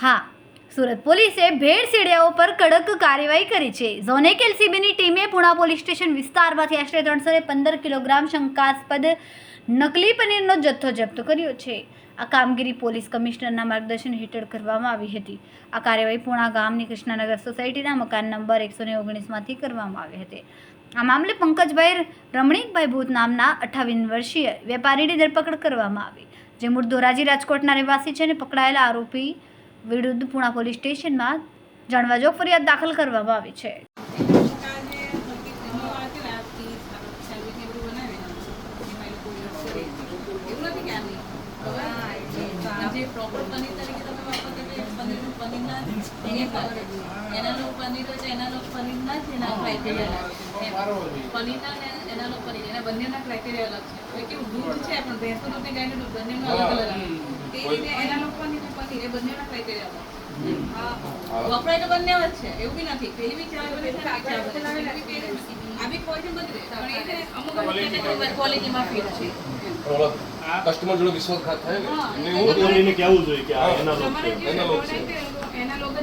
હા, સુરત પોલીસે ભેળસેડિયાઓ પર કડક કાર્યવાહી કરી છે. ઝોનેક એલસીબીની ટીમે પુણા પોલીસ સ્ટેશન વિસ્તારમાંથી આશરે ત્રણસો ને પંદર કિલોગ્રામ શંકાસ્પદ નકલી પનીરનો જથ્થો જપ્ત કર્યો છે. આ કામગીરી પોલીસ કમિશનરના માર્ગદર્શન હેઠળ કરવામાં આવી હતી. આ કાર્યવાહી પુણા ગામની કૃષ્ણનગર સોસાયટીના મકાન નંબર એકસો ને ઓગણીસમાંથી કરવામાં આવી હતી. આ મામલે પંકજભાઈ રમણીકભાઈ ભૂત નામના અઠાવીસ વર્ષીય વેપારીની ધરપકડ કરવામાં આવી, જે મૂળ ધોરાજી રાજકોટના રહેવાસી છે અને પકડાયેલા આરોપી વિરુદ્ધ પુણા પોલીસ સ્ટેશનમાં જાણવાજોગ ફરિયાદ દાખલ કરવામાં આવી છે. જે પ્રોપર પનીર એની લોકો પનીર હોય છે એના જ અલગ છે. પનીરના એના લોકો પનીર બંનેના criteria અલગ છે. કેવું દૂધ છે? પણ ભેંસનું દૂધ ને દૂધ બંનેનું અલગ અલગ વપરાય તો બંને જ છે એવું બી નથી. પેલી બી બને છે આ બી પોઈઝન અમુક અમુક ક્વોલિટીમાં ફેર છે. કસ્ટમર જોડે વિશ્વાસઘાત થાય ને? હા. હું એને કહેવું જોઈએ કે આ એના લોક છે. એના લોક છે.